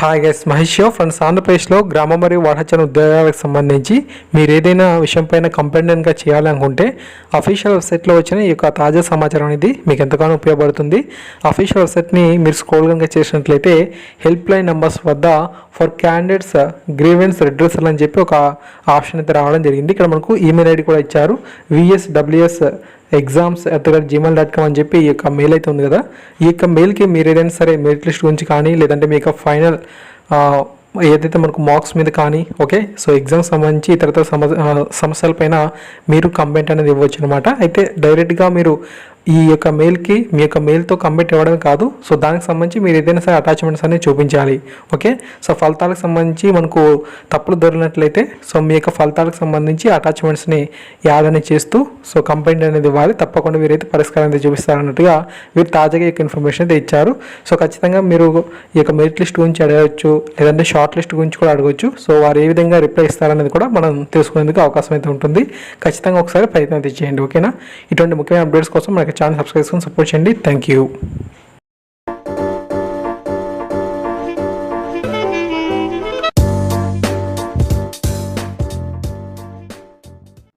Hi guys Mahesh show friends ఆంధ్రప్రదేశ్లో గ్రామ మరియు వాటాచరణ ఉద్యోగాలకు సంబంధించి మీరు ఏదైనా విషయం పైన కంప్లైంట్గా చేయాలనుకుంటే అఫీషియల్ వెబ్సైట్లో వచ్చిన ఈ యొక్క తాజా సమాచారం అనేది మీకు ఎంతగానో ఉపయోగపడుతుంది. అఫీషియల్ వెబ్సైట్ని మీరు స్క్రోల్ కనుక చేసినట్లయితే హెల్ప్ లైన్ నెంబర్స్ వద్ద ఫర్ క్యాండిడేట్స్ గ్రీవెన్స్ రిడ్రెసల్ అని చెప్పి ఒక ఆప్షన్ అయితే రావడం జరిగింది. ఇక్కడ మనకు ఈమెయిల్ ఐడి కూడా ఇచ్చారు. VSWS exams at the Gmail dot com అని చెప్పి ఈ యొక్క మెయిల్ అయితే ఉంది కదా. ఈ యొక్క మెయిల్కి మీరు ఏదైనా సరే మెరిట్ లిస్ట్ గురించి కానీ లేదంటే మీ యొక్క ఫైనల్ ఏదైతే మనకు మార్క్స్ మీద కానీ ఓకే సో ఎగ్జామ్ సంబంధించి ఇతరత సమస్య సమస్యలపైన మీరు కంప్లైంట్ అనేది ఇవ్వచ్చు అనమాట అయితే డైరెక్ట్గా మీరు ఈ యొక్క మెయిల్కి మీ యొక్క మెయిల్తో కంప్లైంట్ ఇవ్వడం కాదు. సో దానికి సంబంధించి మీరు ఏదైనా సరే అటాచ్మెంట్స్ అనేది చూపించాలి. ఓకే సో ఫలితాలకు సంబంధించి మనకు తప్పులు దొరికినట్లయితే సో మీ యొక్క ఫలితాలకు సంబంధించి అటాచ్మెంట్స్ని యాడ్ అనేది చేస్తూ సో కంప్లైంట్ అనేది ఇవ్వాలి. తప్పకుండా వీరైతే పరిష్కారం అయితే చూపిస్తారన్నట్టుగా వీరు తాజాగా ఈ యొక్క ఇన్ఫర్మేషన్ అయితే ఇచ్చారు. సో ఖచ్చితంగా మీరు ఈ యొక్క మెరిట్ లిస్ట్ గురించి అడగవచ్చు లేదంటే షార్ట్ లిస్ట్ గురించి కూడా అడగవచ్చు సో వారు ఏ విధంగా రిప్లై ఇస్తారనేది కూడా మనం తెలుసుకునేందుకు అవకాశం అయితే ఉంటుంది. ఖచ్చితంగా ఒకసారి ప్రయత్నం అయితే చేయండి. ఓకేనా ఇటువంటి ముఖ్యమైన అప్డేట్స్ కోసం మనకి ఛానల్ సబ్స్క్రైబ్ చేసుకొని సపోర్ట్ చేయండి. Thank you